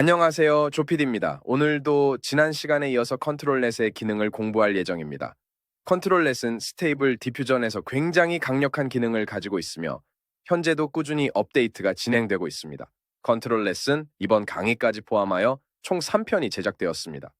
안녕하세요. 조피디입니다. 오늘도 지난 시간에 이어서 컨트롤렛의 기능을 공부할 예정입니다. 컨트롤렛은 스테이블 디퓨전에서 굉장히 강력한 기능을 가지고 있으며 현재도 꾸준히 업데이트가 진행되고 있습니다. 컨트롤렛은 이번 강의까지 포함하여 총 3편이 제작되었습니다.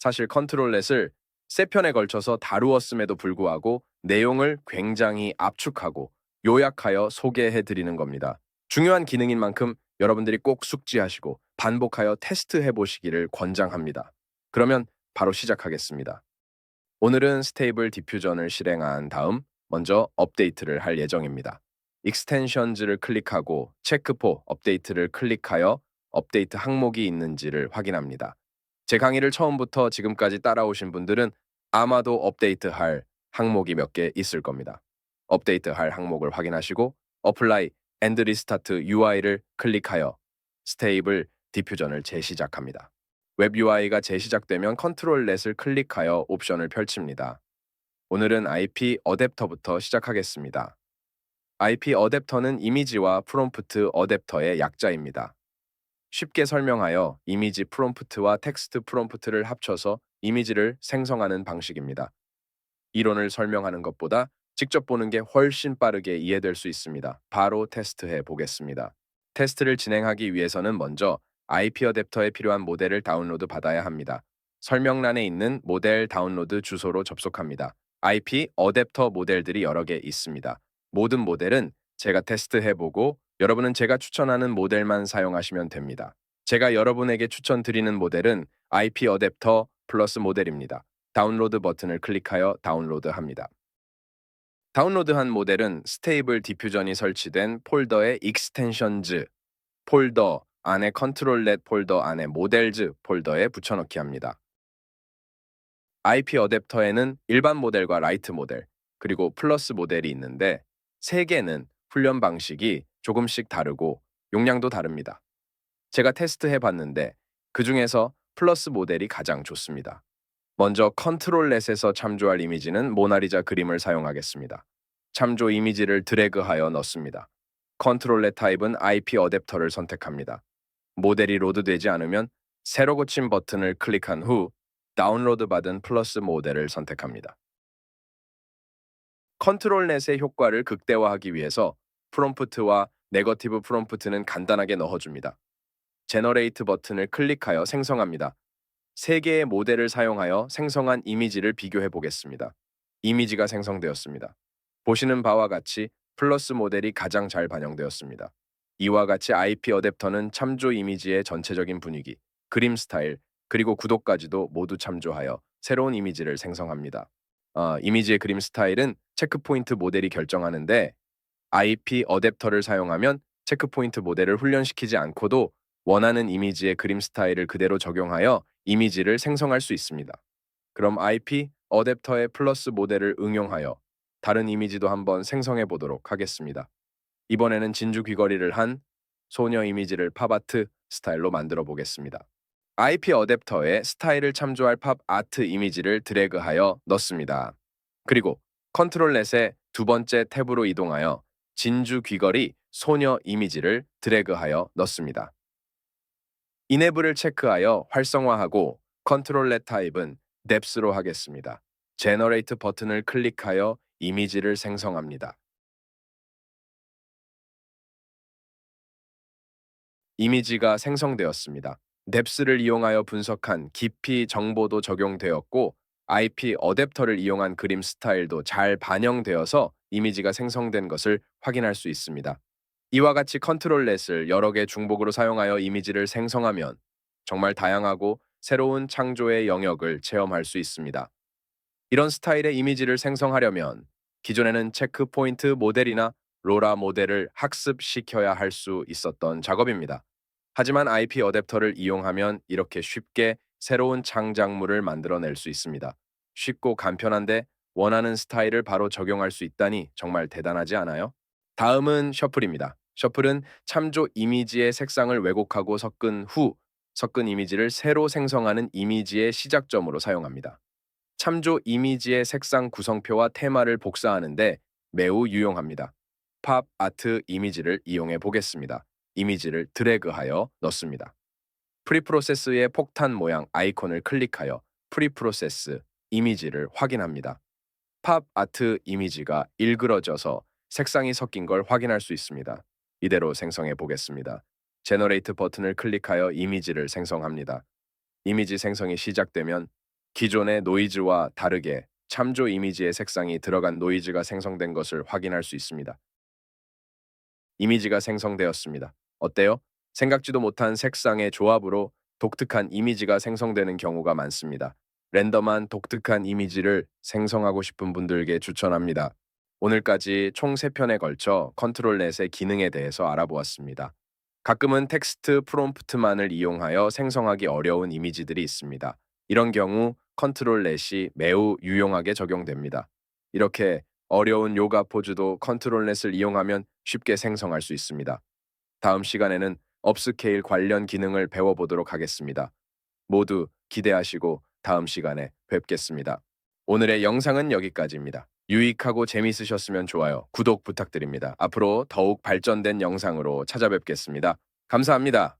사실 컨트롤렛을 3편에 걸쳐서 다루었음에도 불구하고 내용을 굉장히 압축하고 요약하여 소개해 드리는 겁니다. 중요한 기능인 만큼 여러분들이 꼭 숙지하시고 반복하여 테스트해 보시기를 권장합니다. 그러면 바로 시작하겠습니다. 오늘은 스테이블 디퓨전을 실행한 다음 먼저 업데이트를 할 예정입니다. 익스텐션즈를 클릭하고 체크포 업데이트를 클릭하여 업데이트 항목이 있는지를 확인합니다. 제 강의를 처음부터 지금까지 따라오신 분들은 아마도 업데이트할 항목이 몇 개 있을 겁니다. 업데이트할 항목을 확인하시고 어플라이 앤드 리스타트 UI를 클릭하여 스테이블 디퓨전을 재시작합니다. 웹 UI가 재시작되면 컨트롤 렛을 클릭하여 옵션을 펼칩니다. 오늘은 IP 어댑터부터 시작하겠습니다. IP 어댑터는 이미지와 프롬프트 어댑터의 약자입니다. 쉽게 설명하여 이미지 프롬프트와 텍스트 프롬프트를 합쳐서 이미지를 생성하는 방식입니다. 이론을 설명하는 것보다 직접 보는 게 훨씬 빠르게 이해될 수 있습니다. 바로 테스트해 보겠습니다. 테스트를 진행하기 위해서는 먼저 IP 어댑터에 필요한 모델을 다운로드 받아야 합니다. 설명란에 있는 모델 다운로드 주소로 접속합니다. IP 어댑터 모델들이 여러 개 있습니다. 모든 모델은 제가 테스트해보고 여러분은 제가 추천하는 모델만 사용하시면 됩니다. 제가 여러분에게 추천드리는 모델은 IP 어댑터 플러스 모델입니다. 다운로드 버튼을 클릭하여 다운로드합니다. 다운로드한 모델은 스테이블 디퓨전이 설치된 폴더의 익스텐션즈 폴더 안에 컨트롤렛 폴더 안에 모델즈 폴더에 붙여넣기 합니다. IP 어댑터에는 일반 모델과 라이트 모델, 그리고 플러스 모델이 있는데 세 개는 훈련 방식이 조금씩 다르고 용량도 다릅니다. 제가 테스트해 봤는데 그 중에서 플러스 모델이 가장 좋습니다. 먼저 컨트롤렛에서 참조할 이미지는 모나리자 그림을 사용하겠습니다. 참조 이미지를 드래그하여 넣습니다. 컨트롤렛 타입은 IP 어댑터를 선택합니다. 모델이 로드되지 않으면 새로 고친 버튼을 클릭한 후 다운로드 받은 플러스 모델을 선택합니다. 컨트롤넷의 효과를 극대화하기 위해서 프롬프트와 네거티브 프롬프트는 간단하게 넣어줍니다. 제너레이트 버튼을 클릭하여 생성합니다. 세 개의 모델을 사용하여 생성한 이미지를 비교해 보겠습니다. 이미지가 생성되었습니다. 보시는 바와 같이 플러스 모델이 가장 잘 반영되었습니다. 이와 같이 IP 어댑터는 참조 이미지의 전체적인 분위기, 그림 스타일, 그리고 구도까지도 모두 참조하여 새로운 이미지를 생성합니다. 어, 이미지의 그림 스타일은 체크포인트 모델이 결정하는데 IP 어댑터를 사용하면 체크포인트 모델을 훈련시키지 않고도 원하는 이미지의 그림 스타일을 그대로 적용하여 이미지를 생성할 수 있습니다. 그럼 IP 어댑터의 플러스 모델을 응용하여 다른 이미지도 한번 생성해 보도록 하겠습니다. 이번에는 진주 귀걸이를 한 소녀 이미지를 팝아트 스타일로 만들어 보겠습니다. IP 어댑터에 스타일을 참조할 팝 아트 이미지를 드래그하여 넣습니다. 그리고 컨트롤렛의 두 번째 탭으로 이동하여 진주 귀걸이 소녀 이미지를 드래그하여 넣습니다. 이네블을 체크하여 활성화하고 컨트롤 렛 타입은 뎁스로 하겠습니다. 제너레이트 버튼을 클릭하여 이미지를 생성합니다. 이미지가 생성되었습니다. 뎁스를 이용하여 분석한 깊이 정보도 적용되었고 IP 어댑터를 이용한 그림 스타일도 잘 반영되어서 이미지가 생성된 것을 확인할 수 있습니다. 이와 같이 컨트롤 렛을 여러 개 중복으로 사용하여 이미지를 생성하면 정말 다양하고 새로운 창조의 영역을 체험할 수 있습니다. 이런 스타일의 이미지를 생성하려면 기존에는 체크 포인트 모델이나 로라 모델을 학습시켜야 할 수 있었던 작업입니다. 하지만 IP 어댑터를 이용하면 이렇게 쉽게 새로운 창작물을 만들어낼 수 있습니다. 쉽고 간편한데 원하는 스타일을 바로 적용할 수 있다니 정말 대단하지 않아요? 다음은 셔플입니다. 셔플은 참조 이미지의 색상을 왜곡하고 섞은 후 섞은 이미지를 새로 생성하는 이미지의 시작점으로 사용합니다. 참조 이미지의 색상 구성표와 테마를 복사하는데 매우 유용합니다. 팝 아트 이미지를 이용해 보겠습니다. 이미지를 드래그하여 넣습니다. 프리프로세스의 폭탄 모양 아이콘을 클릭하여 프리프로세스 이미지를 확인합니다. 팝 아트 이미지가 일그러져서 색상이 섞인 걸 확인할 수 있습니다. 이대로 생성해 보겠습니다. 제너레이트 버튼을 클릭하여 이미지를 생성합니다. 이미지 생성이 시작되면 기존의 노이즈와 다르게 참조 이미지의 색상이 들어간 노이즈가 생성된 것을 확인할 수 있습니다. 이미지가 생성되었습니다. 어때요? 생각지도 못한 색상의 조합으로 독특한 이미지가 생성되는 경우가 많습니다. 랜덤한 독특한 이미지를 생성하고 싶은 분들께 추천합니다. 오늘까지 총 3편에 걸쳐 컨트롤 넷의 기능에 대해서 알아보았습니다. 가끔은 텍스트 프롬프트만을 이용하여 생성하기 어려운 이미지들이 있습니다. 이런 경우 컨트롤 넷이 매우 유용하게 적용됩니다. 이렇게 어려운 요가 포즈도 컨트롤 넷을 이용하면 쉽게 생성할 수 있습니다. 다음 시간에는 업스케일 관련 기능을 배워보도록 하겠습니다. 모두 기대하시고 다음 시간에 뵙겠습니다. 오늘의 영상은 여기까지입니다. 유익하고 재미있으셨으면 좋아요, 구독 부탁드립니다. 앞으로 더욱 발전된 영상으로 찾아뵙겠습니다. 감사합니다.